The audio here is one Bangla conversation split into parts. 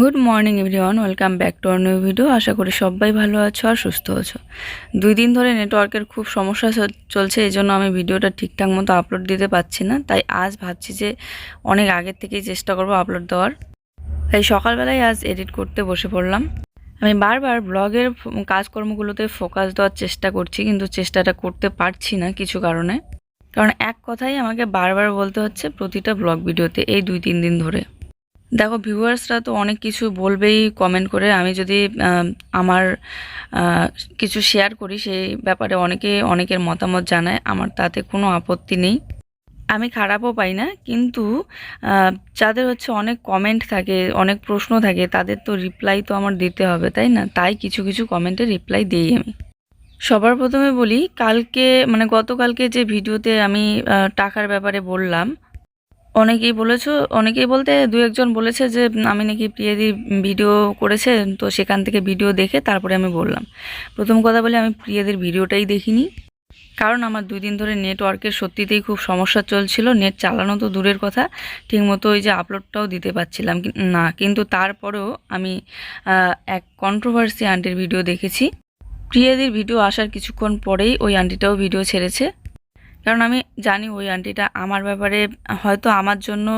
Good morning everyone welcome back to our new video আশা করি সবাই ভালো আছো আর সুস্থ আছো। দুই দিন ধরে নেটওয়ার্কের খুব সমস্যা চলছে, এই জন্য আমি ভিডিওটা ঠিকঠাক মতো আপলোড দিতে পারছি না। তাই আজ ভাবছি যে অনেক আগের থেকেই চেষ্টা করব আপলোড দেওয়ার। তাই সকালবেলায় আজ এডিট করতে বসে পড়লাম। আমি বারবার ব্লগের কাজকর্মগুলোতে ফোকাস দেওয়ার চেষ্টা করছি, কিন্তু চেষ্টাটা করতে পারছি না কিছু কারণে। কারণ এক কথাই আমাকে বারবার বলতে হচ্ছে প্রতিটা ব্লগ ভিডিওতে এই দুই, তিন দিন ধরে। দেখো ভিউয়ার্সরা তো অনেক কিছু বলবেই কমেন্ট করে। আমি যদি আমার কিছু শেয়ার করি, সেই ব্যাপারে অনেকে, অনেকের মতামত জানায়। আমার তাতে কোনো আপত্তি নেই। আমি খারাপও পাই না, কিন্তু যাদের হচ্ছে অনেক কমেন্ট থাকে, অনেক প্রশ্ন থাকে, তাদের তো রিপ্লাই তো আমার দিতে হবে, তাই না? তাই কিছু কিছু কমেন্টে রিপ্লাই দিই আমি। সবার প্রথমে বলি, কালকে মানে গতকালকে যে ভিডিওতে আমি টাকার ব্যাপারে বললাম অনেকেই বলেছ, অনেকেই বলতে দু একজন বলেছে যে, আমি নাকি প্রিয়াদি ভিডিও করেছে, তো সেখান থেকে ভিডিও দেখে তারপরে আমি বললাম। প্রথম কথা বলি, আমি প্রিয়াদের ভিডিওটাই দেখিনি। কারণ আমার দুই দিন ধরে নেটওয়ার্কের সত্যিতেই খুব সমস্যা চলছিল, নেট চালানো তো দূরের কথা, ঠিকমতো ওই যে আপলোডটাও দিতে পারছিলাম না, কিন্তু তারপরেও আমি এক কন্ট্রোভার্সি আন্টির ভিডিও দেখেছি। প্রিয়াদির ভিডিও আসার কিছুক্ষণ পরেই ওই আন্টিটাও ভিডিও ছেড়েছে। কারণ আমি জানি ওই আন্টিটা আমার ব্যাপারে হয়তো আমার জন্য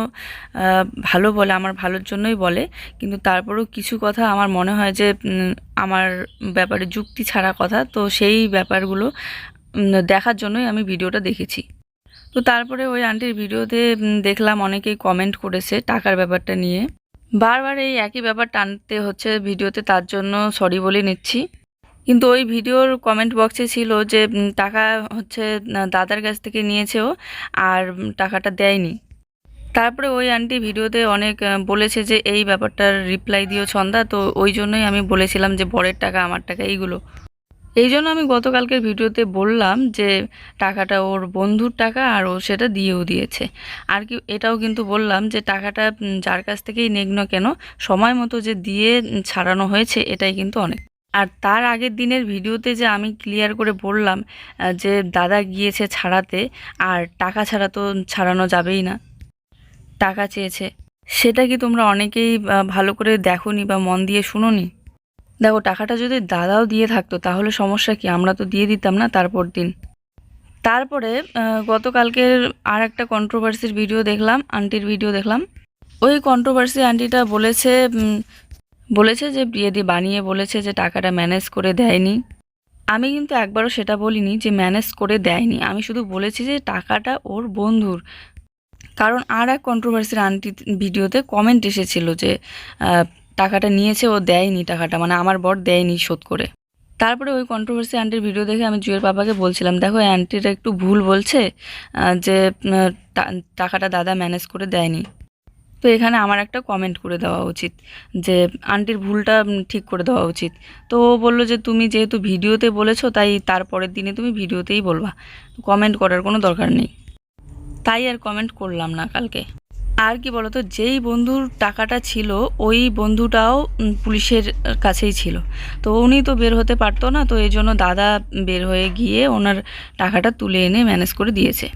ভালো বলে, আমার ভালোর জন্যই বলে, কিন্তু তারপরেও কিছু কথা আমার মনে হয় যে আমার ব্যাপারে যুক্তি ছাড়া কথা, তো সেই ব্যাপারগুলো দেখার জন্যই আমি ভিডিওটা দেখেছি। তো তারপরে ওই আন্টির ভিডিওতে দেখলাম অনেকেই কমেন্ট করেছে টাকার ব্যাপারটা নিয়ে। বারবার এই একই ব্যাপার টানতে হচ্ছে ভিডিওতে, তার জন্য সরি বলে নিচ্ছি। কিন্তু ওই ভিডিওর কমেন্ট বক্সে ছিল যে টাকা হচ্ছে দাদার কাছ থেকে নিয়েছেও আর টাকাটা দেয়নি। তারপরে ওই আন্টি ভিডিওতে অনেক বলেছে যে, এই ব্যাপারটার রিপ্লাই দিও ছন্দা, তো ওই জন্যই আমি বলেছিলাম যে, বরের টাকা, আমার টাকা, এইগুলো। এই জন্য আমি গতকালকের ভিডিওতে বললাম যে, টাকাটা ওর বন্ধুর টাকা, আর ও সেটা দিয়েও দিয়েছে। আর কি, এটাও কিন্তু বললাম যে, টাকাটা যার কাছ থেকেই নেক না কেন, সময় মতো যে দিয়ে ছাড়ানো হয়েছে, এটাই কিন্তু অনেক। আর তার আগের দিনের ভিডিওতে যে আমি ক্লিয়ার করে বললাম যে দাদা গিয়েছে ছাড়াতে, আর টাকা ছাড়া তো ছাড়ানো যাবেই না। টাকা চেয়েছে। সেটা কি তোমরা অনেকেই ভালো করে দেখোনি বা মন দিয়ে শুনোনি? দেখো, টাকাটা যদি দাদাও দিয়ে থাকতো, তাহলে সমস্যা কি? আমরা তো দিয়ে দিতাম না তারপর দিন। তারপরে গতকালকের আর একটা কন্ট্রোভার্সির ভিডিও দেখলাম আন্টির ভিডিও দেখলাম। ওই কন্ট্রোভার্সি আন্টিটা বলেছে বলেছে যে প্রিয়াদি বানিয়ে বলেছে যে টাকাটা ম্যানেজ করে দেয়নি। আমি কিন্তু একবারও সেটা বলিনি যে ম্যানেজ করে দেয়নি। আমি শুধু বলেছি যে টাকাটা ওর বন্ধুর। কারণ আর এক কন্ট্রোভার্সির আন্টি ভিডিওতে কমেন্ট এসেছিল যে টাকাটা নিয়েছে, ও দেয়নি টাকাটা মানে আমার বর দেয়নি শোধ করে। তারপরে ওই কন্ট্রোভার্সি আন্টির ভিডিও দেখে আমি জুয়ের বাবাকে বলছিলাম, দেখো, এই আন্টিটা একটু ভুল বলছে যে টাকাটা দাদা ম্যানেজ করে দেয়নি। তো এখানে আমার একটা কমেন্ট করে দেওয়া উচিত, যে আন্টির ভুলটা ঠিক করে দেওয়া উচিত। তো ও বলল যে, তুমি যেহেতু ভিডিওতে বলেছ, তাই তারপরের দিনে তুমি ভিডিওতেই বলবা। কমেন্ট করার কোনো দরকার নেই। তাই আর কমেন্ট করলাম না কালকে। আর কি বলতো, যেই বন্ধুর টাকাটা ছিল, ওই বন্ধুটাও পুলিশের কাছেই ছিল। তো উনি তো বের হতে পারতো না, তো এই জন্য দাদা বের হয়ে গিয়ে ওনার টাকাটা তুলে এনে ম্যানেজ করে দিয়েছে।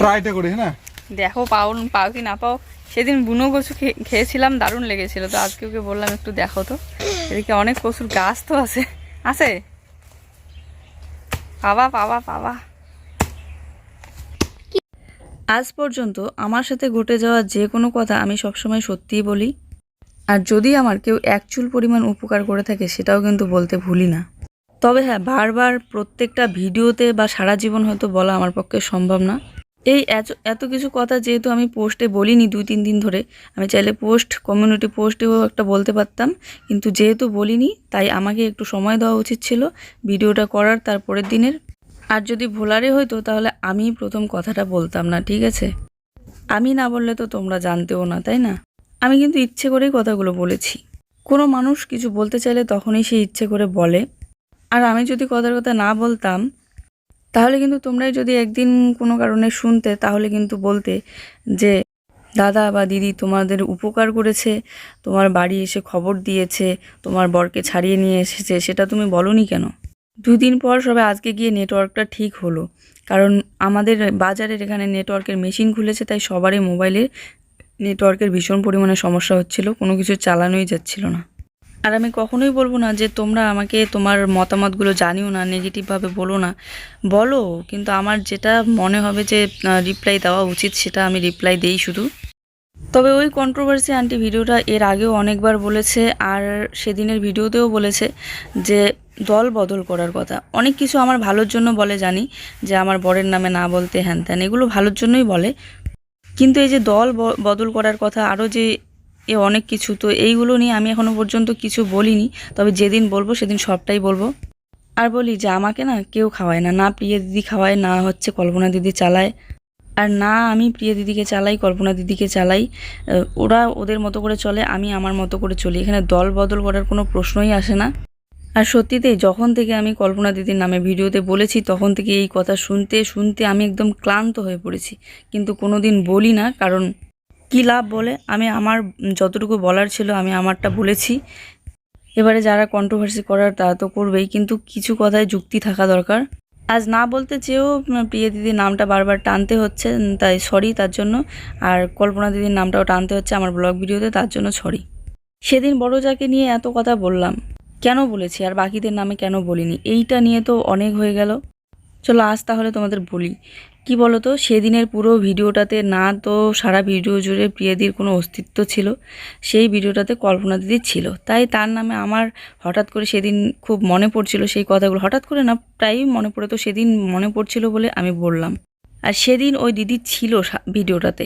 ট্রাইটা করি হ্যাঁ? দেখো পাও পাও কি না পাও? সেদিন বুনো কচু খেয়েছিলাম, দারুণ লেগেছিল তো, আজকে ওকে বললাম একটু দেখো তো। এদিকে অনেক কচুর গাছ তো আছে। আছে? পাবা পাবা পাবা। আজ পর্যন্ত আমার সাথে ঘটে যাওয়া যে কোনো কথা আমি সবসময় সত্যিই বলি। আর যদি আমার কেউ এক চুল পরিমাণ উপকার করে থাকে, সেটাও কিন্তু বলতে ভুলি না। তবে হ্যাঁ বারবার প্রত্যেকটা ভিডিওতে বা সারা জীবন হয়তো বলা আমার পক্ষে সম্ভব না। এই এত কিছু কথা যেহেতু আমি পোস্টে বলিনি দুই, তিন দিন ধরে, আমি চাইলে পোস্ট কমিউনিটি পোস্টেও একটা বলতে পারতাম, কিন্তু যেহেতু বলিনি, তাই আমাকে একটু সময় দেওয়া উচিত ছিল ভিডিওটা করার তারপরের দিনের। আর যদি ভোলারে হইতো, তাহলে আমি প্রথম কথাটা বলতাম না, ঠিক আছে? আমি না বললে তো তোমরা জানতেও না, তাই না? আমি কিন্তু ইচ্ছে করেই কথাগুলো বলেছি। কোনো মানুষ কিছু বলতে চাইলে তখনই সে ইচ্ছে করে বলে। আর আমি যদি কথার কথা না বলতাম তাহলে কিন্তু তোমরাই যদি একদিন কোনো কারণে শুনতে, তাহলে কিন্তু বলতে যে, দাদা বা দিদি তোমাদের উপকার করেছে, তোমার বাড়ি এসে খবর দিয়েছে, তোমার বরকে ছাড়িয়ে নিয়ে এসেছে, সেটা তুমি বলনি কেন? দুই দিন পর সবে আজকে গিয়ে নেটওয়ার্কটা ঠিক হলো। কারণ আমাদের বাজারের এখানে নেটওয়ার্কের মেশিন খুলেছে, তাই সবারই মোবাইলে নেটওয়ার্কের ভীষণ পরিমাণে সমস্যা হচ্ছিল, কোনো কিছু চালানোই যাচ্ছিল না। আর আমি কখনোই বলব না যে তোমরা আমাকে তোমার মতামতগুলো জানিও না নেগেটিভভাবে বলো না। বলো, কিন্তু আমার যেটা মনে হবে যে রিপ্লাই দেওয়া উচিত সেটা আমি রিপ্লাই দেই শুধু। তবে ওই কন্ট্রোভার্সি আন্টি ভিডিওটা এর আগেও অনেকবার বলেছে আর সেদিনের ভিডিওতেও বলেছে যে, দল বদল করার কথা। অনেক কিছু আমার ভালোর জন্য বলে জানি, যে আমার বরের নামে না বলতে হ্যান ত্যান, এগুলো ভালোর জন্যই বলে। কিন্তু এই যে দল বদল করার কথা, আরও যে এ অনেক কিছু। তো এইগুলো নিয়ে আমি এখনও পর্যন্ত কিছু বলিনি, তবে যেদিন বলব সেদিন সবটাই বলব। আর বলি যে আমাকে না কেউ খাওয়ায় না না প্রিয়া দিদি খাওয়ায়, না হচ্ছে কল্পনা দিদি চালায়। আর না আমি প্রিয়া দিদিকে চালাই, কল্পনা দিদিকে চালাই ওরা ওদের মতো করে চলে, আমি আমার মতো করে চলি। এখানে দল বদল করার কোনো প্রশ্নই আসে না। আর সত্যিতেই যখন থেকে আমি কল্পনা দিদির নামে ভিডিওতে বলেছি, তখন থেকে এই কথা শুনতে শুনতে আমি একদম ক্লান্ত হয়ে পড়েছি। কিন্তু কোনো দিন বলি না, কারণ কী লাভ বলে? আমি আমার যতটুকু বলার ছিল আমি আমারটা বলেছি। এবারে যারা কন্ট্রোভার্সি করার তারা তো করবেই, কিন্তু কিছু কথায় যুক্তি থাকা দরকার। আজ না বলতে চেয়েও প্রিয়া দিদির নামটা বারবার টানতে হচ্ছে, তাই সরি তার জন্য। আর কল্পনা দিদির নামটাও টানতে হচ্ছে আমার ব্লগ ভিডিওতে, তার জন্য সরি সেদিন বড় যাকে নিয়ে এত কথা বললাম, কেন বলেছি? আর বাকিদের নামে কেন বলিনি? এইটা নিয়ে তো অনেক হয়ে গেল। চলো আজ তাহলে তোমাদের বলি। কি বলো তো সেদিনের পুরো ভিডিওটাতে না তো সারা ভিডিও জুড়ে প্রিয়াদির কোনো অস্তিত্ব ছিল, সেই ভিডিওটাতে কল্পনা দিদি ছিল। তাই তার নামে আমার হঠাৎ করে সেদিন খুব মনে পড়ছিল সেই কথাগুলো। হঠাৎ করে না, প্রায়ই মনে পড়ে তো সেদিন মনে পড়ছিল বলে আমি বললাম। আর সেদিন ওই দিদি ছিল ভিডিওটাতে।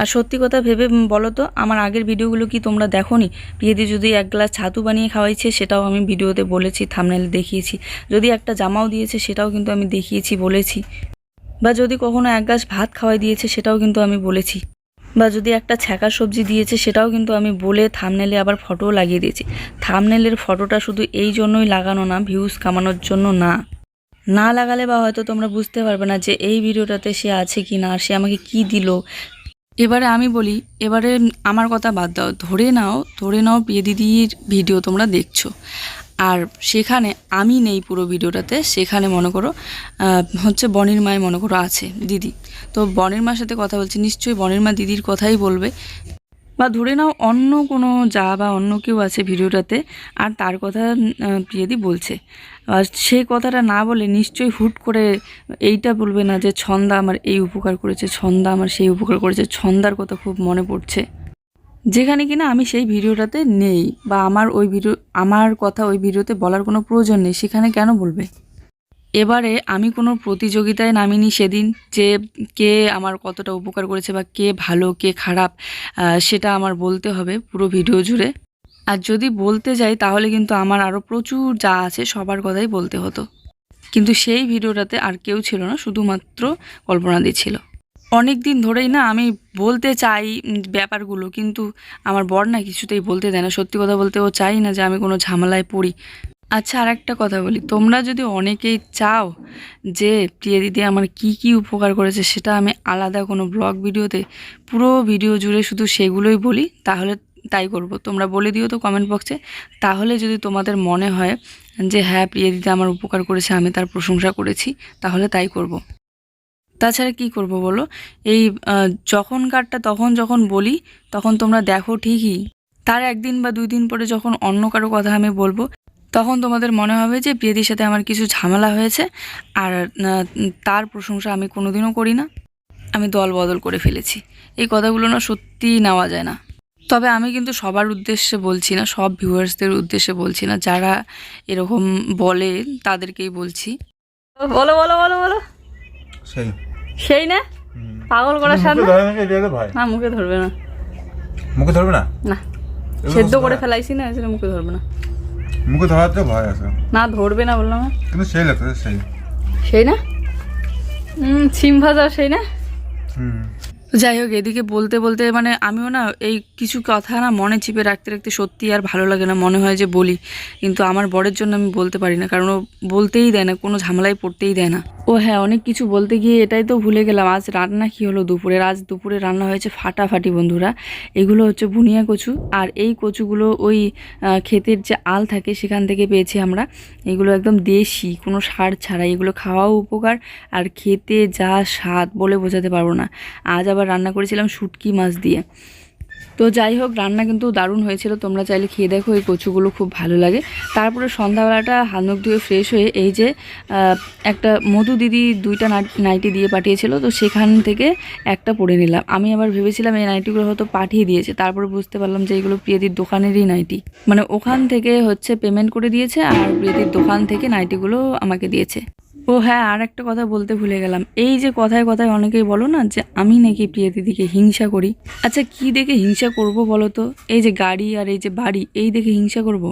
আর সত্যি কথা ভেবে বলো তো, আমার আগের ভিডিওগুলো কি তোমরা দেখোনি? প্রিয়দি যদি এক গ্লাস ছাতু বানিয়ে খাওয়াইছে, সেটাও আমি ভিডিওতে বলেছি থামনেল দেখিয়েছি। যদি একটা জামাও দিয়েছে, সেটাও কিন্তু আমি দেখিয়েছি, বলেছি। বা যদি কখনো এক গাছ ভাত খাওয়াই দিয়েছে, সেটাও কিন্তু আমি বলেছি। বা যদি একটা ছ্যাঁকা সবজি দিয়েছে, সেটাও কিন্তু আমি বলে থামনেলে আবার ফটোও লাগিয়ে দিয়েছি। থামনেলের ফটোটা শুধু এই জন্যই লাগানো না ভিউজ কামানোর জন্য না। না লাগালে বা হয়তো তোমরা বুঝতে পারবে না যে এই ভিডিওটাতে সে আছে কি না, আর সে আমাকে কি দিল। এবারে আমি বলি, এবারে আমার কথা বাদ দাও। ধরে নাও ধরে নাও প্রিয় দিদির ভিডিও তোমরা দেখছ। আর সেখানে আমি নেই পুরো ভিডিওটাতে, সেখানে মনে করো হচ্ছে বনির মায় মনে করো আছে দিদি। তো বনির মার সাথে কথা বলছি, নিশ্চয়ই বনির মা দিদির কথাই বলবে। বা ধরে নাও অন্য কোনো যা বা অন্য কেউ আছে ভিডিওটাতে, আর তার কথা প্রিয়দি বলছে। আর সেই কথাটা না বলে নিশ্চয়ই হুট করে এইটা বলবে না যে ছন্দা আমার এই উপকার করেছে, ছন্দা আমার সেই উপকার করেছে, ছন্দার কথা খুব মনে পড়ছে। যেখানে কিনা আমি সেই ভিডিওটাতে নেই বা আমার ওই ভিডিও, আমার কথা ওই ভিডিওতে বলার কোনো প্রয়োজন নেই, সেখানে কেন বলবে? এবারে আমি কোনো প্রতিযোগিতায় নামিনি সেদিন যে কে আমার কতটা উপকার করেছে বা কে ভালো, কে খারাপ সেটা আমার বলতে হবে পুরো ভিডিও জুড়ে। আর যদি বলতে যাই তাহলে কিন্তু আমার আরও প্রচুর যা আছে সবার কথাই বলতে হতো। কিন্তু সেই ভিডিওটাতে আর কেউ ছিল না, শুধুমাত্র কল্পনা ছিল। অনেক দিন ধরেই না আমি বলতে চাই ব্যাপারগুলো, কিন্তু আমার বর না কিছুতেই বলতে দেয় না। সত্যি কথা বলতে ও চাই না যে আমি কোনো ঝামেলায় পড়ি। আচ্ছা আর একটা কথা বলি। তোমরা যদি অনেকেই চাও যে, প্রিয়া দিদি আমার কি কি উপকার করেছে সেটা আমি আলাদা কোনো ব্লগ ভিডিওতে, পুরো ভিডিও জুড়ে শুধু সেগুলোই বলি, তাহলে তাই করব। তোমরা বলে দিও তো কমেন্ট বক্সে তাহলে যদি তোমাদের মনে হয় যে হ্যাঁ প্রিয়া দিদি আমার উপকার করেছে, আমি তার প্রশংসা করেছি, তাহলে তাই করব। তাছাড়া কি করব বলো? এই আহ, যখনকারটা তখন যখন বলি তখন তোমরা দেখো ঠিকই। তার একদিন বা দুই দিন পরে যখন অন্য কারও কথা আমি বলব তখন তোমাদের মনে হবে যে প্রিয়দির সাথে আমার কিছু ঝামেলা হয়েছে আর তার প্রশংসা আমি কোনোদিনও করি না। আমি দল বদল করে ফেলেছি। এই কথাগুলো না সত্যিই নেওয়া যায় না। তবে আমি কিন্তু সবার উদ্দেশ্যে বলছি না সব ভিউয়ার্সদের উদ্দেশ্যে বলছি না যারা এরকম বলে তাদেরকেই বলছি। বলো বলো বলো বলো। সেই। সেই না? পাগল করার সাথে না? মুখে ধরবে না। মুখে ধরবে না? না। সেদ্ধ করে ফেলাইছি না সেটা মুখে ধরবে না। মুখে ধরাতে ভয় আছে। না ধরবে না বললাম। কিন্তু সেই লাগতেছে সেই। সেই না? হুম সিম ভাজা সেই না? হুম। যাই হোক এদিকে বলতে বলতে মানে আমিও না এই কিছু কথা না মনে চিপে রাখতে রাখতে সত্যি আর ভালো লাগে না মনে হয় যে বলি। কিন্তু আমার বরের জন্য আমি বলতে পারি না কারণ ও বলতেই দেয় না কোনো ঝামেলায় পড়তেই দেয় না। ও হ্যাঁ অনেক কিছু বলতে গিয়ে এটাই তো ভুলে গেলাম। আজ রান্না কি হলো দুপুরে? আজ দুপুরে রান্না হয়েছে ফাটাফাটি বন্ধুরা। এগুলো হচ্ছে বুনিয়া কচু। আর এই কচুগুলো ওই ক্ষেতের যে আল থাকে সেখান থেকে পেয়েছি আমরা। এগুলো একদম দেশি, কোনো সার ছাড়া। এগুলো খাওয়াও উপকার। আর খেতে যা স্বাদ বলে বোঝাতে পারব না। আজ আবার রান্না করেছিলাম শুটকি মাছ দিয়ে। তো যাই হোক, রান্না কিন্তু দারুণ হয়েছিল। তোমরা চাইলে খেয়ে দেখো, এই কচুগুলো খুব ভালো লাগে। তারপরে সন্ধ্যাবেলাটা মুখ ধুয়ে ফ্রেশ হয়ে এই যে একটা মধু দিদি দুইটা নাইট- দিয়ে পাঠিয়েছিল, তো সেখান থেকে একটা পরে নিলাম। আমি আবার ভেবেছিলাম এই নাইটিগুলো হয়তো পাঠিয়ে দিয়েছে, তারপরে বুঝতে পারলাম যে এগুলো প্রিয়দির দোকানেরই নাইটি। মানে ওখান থেকে হচ্ছে পেমেন্ট করে দিয়েছে, আর প্রিয়দির দোকান থেকে নাইটিগুলো আমাকে দিয়েছে। ও হ্যাঁ আর একটা কথা বলতে ভুলে গেলাম। এই যে কথায় কথায় অনেকেই বলো না যে, আমি নাকি প্রিয়া দিদিকে হিংসা করি। আচ্ছা কি দেখে হিংসা করব বলো তো? এই যে গাড়ি আর এই যে বাড়ি, এই দেখে হিংসা করব?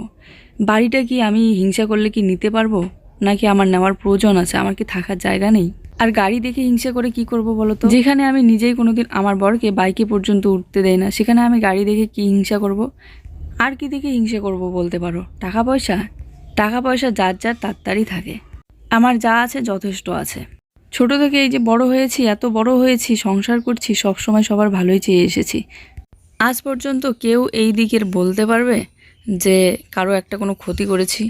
বাড়িটা কি আমি হিংসা করলে কি নিতে পারব? নাকি আমার নেওয়ার প্রয়োজন আছে? আমার কি থাকার জায়গা নেই? আর গাড়ি দেখে হিংসা করে কি করব বলো তো? যেখানে আমি নিজেই কোনোদিন আমার বরকে বাইকে পর্যন্ত উঠতে দেয় না, সেখানে আমি গাড়ি দেখে কি হিংসা করব? আর কি দেখে হিংসা করব বলতে পারো? টাকা পয়সা? টাকা পয়সা যার যার তারই থাকে। আমার যা আছে যথেষ্ট আছে। ছোট থেকে এই যে বড় হয়েছি, এত বড় হয়েছি, সংসার করছি সব সময় সবার ভালোই চেয়ে এসেছি। আজ পর্যন্ত কেউ এই দিকের বলতে পারবে যে কারও একটা কোনো ক্ষতি করেছি?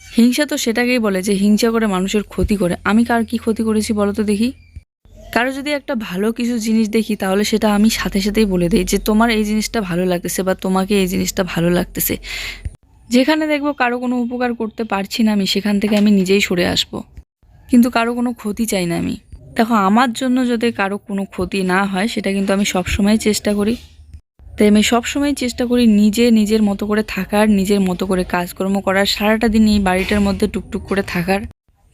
হিংসা তো সেটাকেই বলে যে হিংসা করে মানুষের ক্ষতি করে। আমি কার কি ক্ষতি করেছি বলো তো দেখি? কারও যদি একটা ভালো কিছু জিনিস দেখি, তাহলে সেটা আমি সাথে সাথেই বলে দিই যে তোমার এই জিনিসটা ভালো লাগতেছে বা তোমাকে এই জিনিসটা ভালো লাগতেছে। যেখানে দেখব কারও কোনো উপকার করতে পারছি না আমি, সেখান থেকে আমি নিজেই সরে আসব। কিন্তু কারও কোনো ক্ষতি চাই না আমি। দেখো, আমার জন্য যদি কারও কোনো ক্ষতি না হয়, সেটা কিন্তু আমি সবসময় চেষ্টা করি। তাই আমি সবসময় চেষ্টা করি নিজে নিজের মতো করে থাকার, নিজের মতো করে কাজকর্ম করার, সারাটা দিন এই বাড়িটার মধ্যে টুকটুক করে থাকার।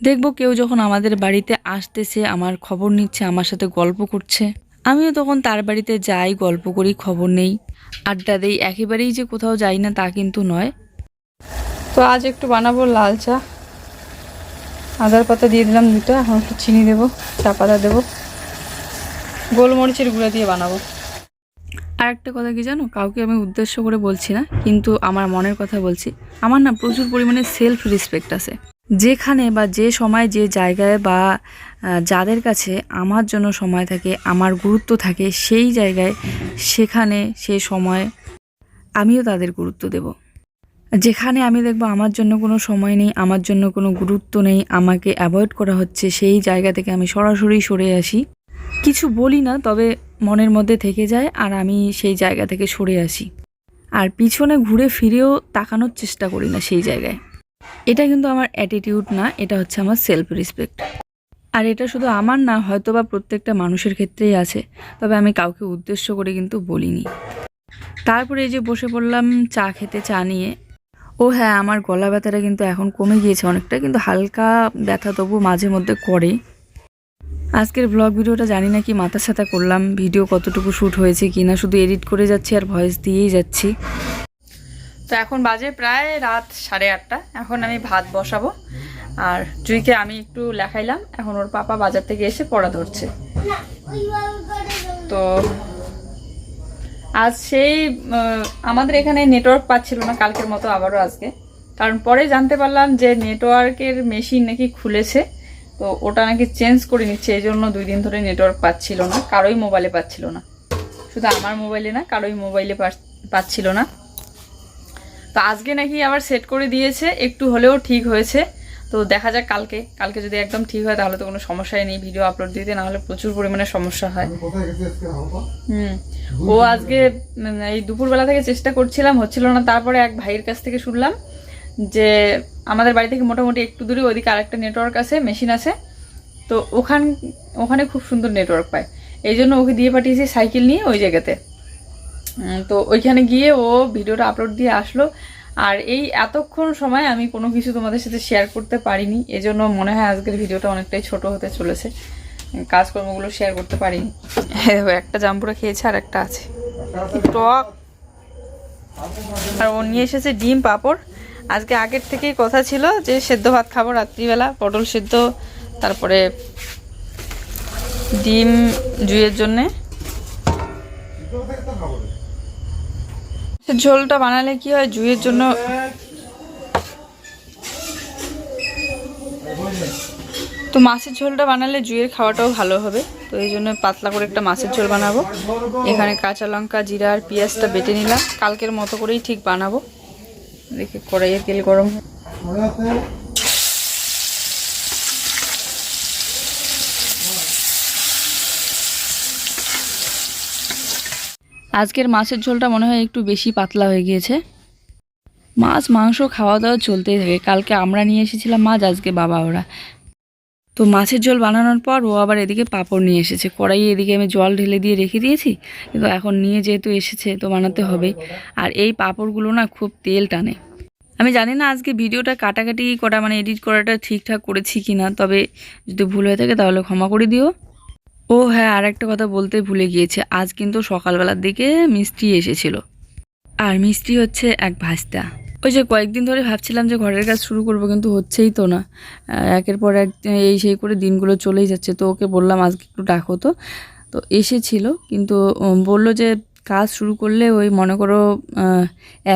দেখব কেউ যখন আমাদের বাড়িতে আসতেছে, আমার খবর নিচ্ছে, আমার সাথে গল্প করছে। আমিও তখন তার বাড়িতে যাই, গল্প করি, খবর নেই। আড্ডা দেই, একেবারেই যে কোথাও যাই না তা কিন্তু নয়। তো আজ একটু বানাবো লাল চা। আদার পাতা দিয়ে দিলাম দুটো এখন একটু চিনি দেবো, চা পাতা দেবো। গোলমরিচের গুঁড়া দিয়ে বানাবো। আর একটা কথা কি জানো? কাউকে আমি উদ্দেশ্য করে বলছি না, কিন্তু আমার মনের কথা বলছি। আমার না প্রচুর পরিমাণে সেলফ রেসপেক্ট আছে। যেখানে বা যে সময়, যে জায়গায় বা যাদের কাছে আমার জন্য সময় থাকে, আমার গুরুত্ব থাকে, সেই জায়গায়, সেখানে সে সময় আমিও তাদের গুরুত্ব দেব। যেখানে আমি দেখব আমার জন্য কোনো সময় নেই, আমার জন্য কোনো গুরুত্ব নেই, আমাকে অ্যাভয়েড করা হচ্ছে, সেই জায়গা থেকে আমি সরাসরি সরে আসি। কিছু বলি না, তবে মনের মধ্যে থেকে যায় আর আমি সেই জায়গা থেকে সরে আসি। আর পিছনে ঘুরে ফিরেও তাকানোর চেষ্টা করি না সেই জায়গায়। এটা কিন্তু আমার অ্যাটিটিউড না, এটা হচ্ছে আমার সেলফ রেসপেক্ট আর এটা শুধু আমার না হয়তো বা প্রত্যেকটা মানুষের ক্ষেত্রেই আছে, তবে আমি কাউকে উদ্দেশ্য করে কিন্তু বলিনি। তারপরে এই যে বসে পড়লাম, চা খেতে, চা নিয়ে ও হ্যাঁ আমার গলা ব্যথাটা কিন্তু এখন কমে গিয়েছে অনেকটা, কিন্তু হালকা ব্যথা তবু মাঝে মধ্যে করে। আজকের ব্লগ ভিডিওটা জানি না কি মাথা ছাতা করলাম ভিডিও কতটুকু শ্যুট হয়েছে কি না শুধু এডিট করে যাচ্ছি আর ভয়েস দিয়েই যাচ্ছি। তো এখন বাজে প্রায় রাত সাড়ে আটটা, এখন আমি ভাত বসাবো। আর জুইকে আমি একটু লেখাইলাম, এখন ওর পাপা বাজার থেকে এসে পড়া ধরছে। তো আজ সেই আমাদের এখানে নেটওয়ার্ক পাচ্ছিল না কালকের মতো আবারও আজকে। কারণ পরে জানতে পারলাম যে নেটওয়ার্কের মেশিন নাকি খুলেছে। তো ওটা নাকি চেঞ্জ করে নিচ্ছে, এই জন্য দুই দিন ধরে নেটওয়ার্ক পাচ্ছিল না, কারোই মোবাইলে পাচ্ছিল না। শুধু আমার মোবাইলে না, কারোই মোবাইলে পাচ- পাচ্ছিল না। তো আজকে নাকি আবার সেট করে দিয়েছে, একটু হলেও ঠিক হয়েছে। তো দেখা যাক কালকে। কালকে যদি একদম ঠিক হয় তাহলে তো কোনো সমস্যাই নেই। ভিডিও আপলোড দিতে না হলে প্রচুর পরিমাণে সমস্যা হয়। হুম। ও আজকে এই দুপুরবেলা থেকে চেষ্টা করছিলাম হচ্ছিল না। তারপরে এক ভাইয়ের কাছ থেকে শুনলাম যে আমাদের বাড়ি থেকে মোটামুটি একটু দূরে ওইদিকে আরেকটা নেটওয়ার্ক আছে মেশিন আছে। তো ওখান ওখানে খুব সুন্দর নেটওয়ার্ক পায়। এই জন্য ওকে দিয়ে পাঠিয়েছি সাইকেল নিয়ে ওই জায়গাতে। তো ওইখানে গিয়ে ও ভিডিওটা আপলোড দিয়ে আসলো। আর এই এতক্ষণ সময় আমি কোনো কিছু তোমাদের সাথে শেয়ার করতে পারিনি। এজন্য মনে হয় আজকের ভিডিওটা অনেকটাই ছোট হতে চলেছে। কাজকর্মগুলো শেয়ার করতে পারিনি। হ্যাঁ একটা জাম্বুরা খেয়েছে আর একটা আছে। টক। আর ও নিয়ে এসেছে ডিম, পাঁপড়। আজকে আগের থেকেই কথা ছিল যে সেদ্ধ ভাত খাব রাত্রিবেলা, পটল সেদ্ধ, তারপরে ডিম জুইয়ের জন্যে। ঝোলটা বানালে কি হয়? জুইয়ের জন্য তো মাছের ঝোলটা বানালে জুইয়ের খাওয়াটাও ভালো হবে। তো এই জন্য পাতলা করে একটা মাছের ঝোল বানাবো। এখানে কাঁচা লঙ্কা, জিরা আর পেঁয়াজটা বেটে নিলাম। কালকের মতো করেই ঠিক বানাবো। দেখি কড়াইয়ে তেল গরম আজকের মাছের ঝোলটা মনে হয় একটু বেশি পাতলা হয়ে গিয়েছে। মাছ, মাংস খাওয়া দাওয়া চলতেই থাকে। কালকে আমরা নিয়ে এসেছিলাম মাছ, আজকে বাবা ওরা। তো মাছের ঝোল বানানোর পর ও আবার এদিকে পাঁপড় নিয়ে এসেছে। কড়াই এদিকে আমি জল ঢেলে দিয়ে রেখে দিয়েছি। কিন্তু এখন নিয়ে যেহেতু এসেছে, তো বানাতে হবে। আর এই পাঁপড়গুলো না খুব তেল টানে। আমি জানি না আজকে ভিডিওটা কাটাকাটি করা মানে এডিট করাটা ঠিকঠাক করেছি কি না তবে যদি ভুল হয়ে থাকে তাহলে ক্ষমা করে দিও। ও হ্যাঁ আর একটা কথা বলতে ভুলে গিয়েছে। আজ কিন্তু সকালবেলার দিকে মিষ্টি এসেছিল। আর মিষ্টি হচ্ছে এক ভাস্তা। ওই যে কয়েকদিন ধরে ভাবছিলাম যে ঘরের কাজ শুরু করব, কিন্তু হচ্ছেই তো না। একের পর এক এই সেই করে দিনগুলো চলেই যাচ্ছে। তো ওকে বললাম, আজকে একটু ডাকো তো। তো এসেছিল, কিন্তু বলল যে কাজ শুরু করলে ওই মনে করো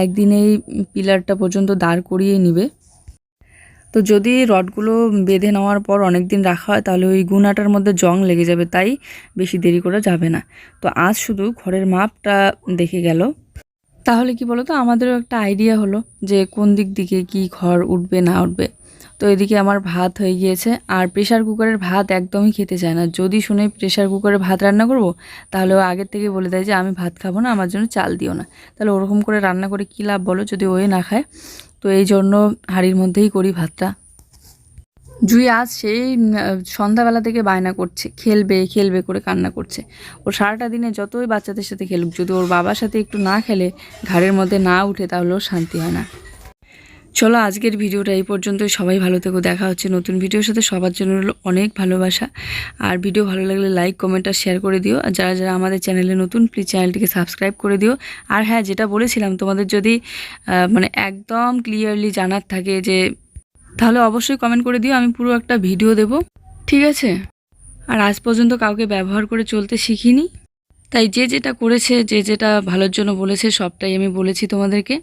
একদিনেই পিলারটা পর্যন্ত দাঁড় করিয়ে নিবে। তো যদি রডগুলো বেঁধে নেওয়ার পর অনেক দিন রাখা হয়, তাহলে ওই গুনাটার মধ্যে জং লেগে যাবে, তাই বেশি দেরি করা যাবে না। তো আজ শুধু ঘরের মাপটা দেখে গেল। তাহলে কি বলো তো আমাদেরও একটা আইডিয়া হলো যে কোন দিক দিকে কি ঘর উঠবে, না উঠবে। তো এদিকে আমার ভাত হয়ে গিয়েছে, আর প্রেশার কুকারের ভাত একদমই খেতে চায় না। যদি শুনে প্রেশার কুকারে ভাত রান্না করব, তাহলে ও আগের থেকে বলে দেয় যে, আমি ভাত খাব না, আমার জন্য চাল দিও না। তাহলে ওরকম করে রান্না করে কী লাভ বলো, যদি ওই না খায়? তো এই জন্য হাঁড়ির মধ্যেই করি ভাতটা। জুই আজ সেই সন্ধ্যাবেলা থেকে বায়না করছে, খেলবে খেলবে করে কান্না করছে। ও সারাটা দিনে যতই বাচ্চাদের সাথে খেলুক, যদি ওর বাবার সাথে একটু না খেলে, ঘাড়ের মধ্যে না উঠে তাহলেও শান্তি হয় না। চলো আজকের ভিডিওটা এই পর্যন্তই। সবাই ভালো থেকো। দেখা হচ্ছে নতুন ভিডিওর সাথে। সবার জন্য রইল অনেক ভালোবাসা। আর ভিডিও ভালো লাগলে লাইক কমেন্ট আর শেয়ার করে দিও। আর যারা যারা আমাদের চ্যানেলে নতুন প্লিজ চ্যানেলটিকে সাবস্ক্রাইব করে দিও। আর হ্যাঁ যেটা বলেছিলাম, তোমাদের যদি মানে একদম ক্লিয়ারলি জানার থাকে যে, তাহলে অবশ্যই কমেন্ট করে দিও। আমি পুরো একটা ভিডিও দেব। ঠিক আছে? আর আজ পর্যন্ত কাউকে ব্যবহার করে চলতে শিখিনি। তাই যে যেটা করেছে, যে যেটা ভালোর জন্য বলেছে, সবটাই আমি বলেছি তোমাদেরকে।